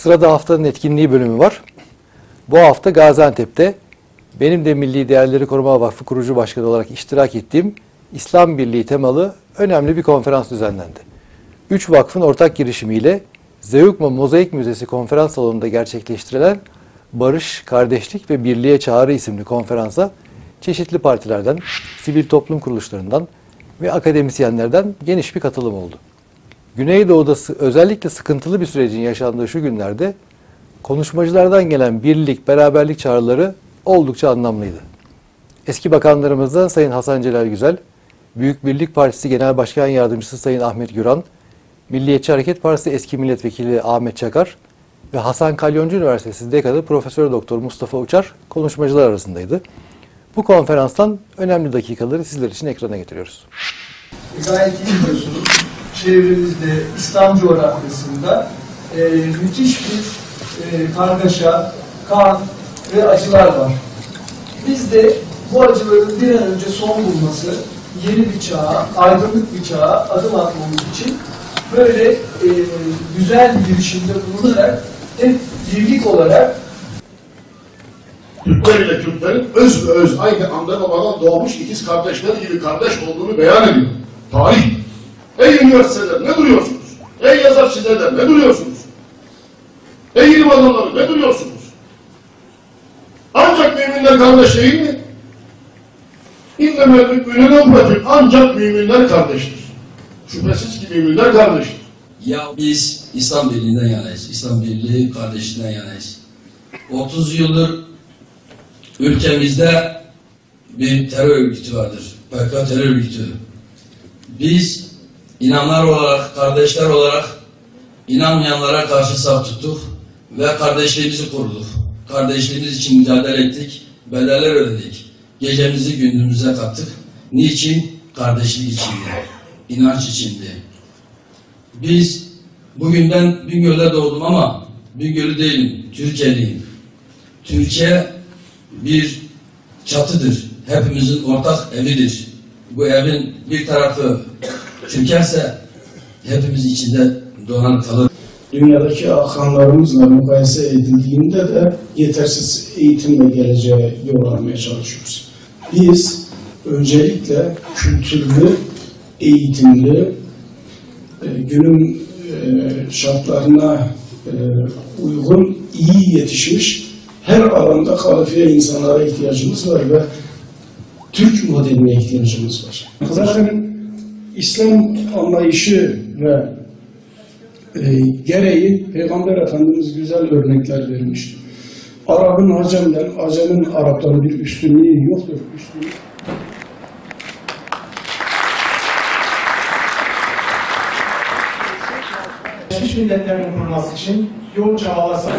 Sırada haftanın etkinliği bölümü var. Bu hafta Gaziantep'te benim de Milli Değerleri Koruma Vakfı kurucu başkanı olarak iştirak ettiğim İslam Birliği temalı önemli bir konferans düzenlendi. Üç vakfın ortak girişimiyle Zeugma Mozaik Müzesi konferans salonunda gerçekleştirilen Barış, Kardeşlik ve Birliğe Çağrı isimli konferansa çeşitli partilerden, sivil toplum kuruluşlarından ve akademisyenlerden geniş bir katılım oldu. Güneydoğu'da özellikle sıkıntılı bir sürecin yaşandığı şu günlerde konuşmacılardan gelen birlik, beraberlik çağrıları oldukça anlamlıydı. Eski bakanlarımızdan Sayın Hasan Celal Güzel, Büyük Birlik Partisi Genel Başkan Yardımcısı Sayın Ahmet Güran, Milliyetçi Hareket Partisi eski milletvekili Ahmet Çakar ve Hasan Kalyoncu Üniversitesi Dekanı Profesör Doktor Mustafa Uçar konuşmacılar arasındaydı. Bu konferanstan önemli dakikaları sizler için ekrana getiriyoruz. gayet iyi biliyorsunuz. Çevremizde, İslam coğrafyasında e, müthiş bir e, kargaşa, kan ve acılar var. Biz de bu acıların bir an önce son bulması, yeni bir çağa, aydınlık bir çağa adım atmamız için böyle e, güzel bir girişimde bulunarak hep birlik olarak Türkler ile Kürtlerin öz ve öz aynı anne babadan doğmuş ikiz kardeşler gibi kardeş olduğunu beyan ediyor. Tarih. Ey üniversiteler ne duruyorsunuz? Ey yazar çizerler ne duruyorsunuz? Ey ilim adamları ne duruyorsunuz? Ancak müminler kardeş değil mi? İnnemel müminine bırakın ancak müminler kardeştir. Şüphesiz ki müminler kardeştir. Ya biz İslam Birliği'nden yanayız. İslam Birliği kardeşliğinden yanayız. 30 yıldır ülkemizde bir terör örgütü vardır. PKK terör örgütü. Biz inanlar olarak, kardeşler olarak inanmayanlara karşı saf tuttuk ve kardeşliğimizi koruduk. Kardeşliğimiz için mücadele ettik, bedeller ödedik. Gecemizi gündüzümüze kattık. Niçin? Kardeşlik içindi, inanç içindi. Biz bugün ben Bingöl'de doğdum ama Bingöl'ü değilim, Türkiye'liyim. Türkiye bir çatıdır. Hepimizin ortak evidir. Bu evin bir tarafı İse hepimiz içinde donan kalır. dünyadaki akanlarımızla mukayese edildiğinde de yetersiz eğitimle geleceğe yol almaya çalışıyoruz. Biz öncelikle kültürlü, eğitimli, e, günün e, şartlarına e, uygun, iyi yetişmiş her alanda kalifiye insanlara ihtiyacımız var ve Türk modeline ihtiyacımız var. Zaten İslam anlayışı ve e, gereği Peygamber Efendimiz güzel örnekler vermiştir. Arap'ın Acem'den, Acem'in Arap'tan bir üstünlüğü yoktur. Üstünlüğü Birleşmiş Milletler'in kurulması için yoğun çabalar sarf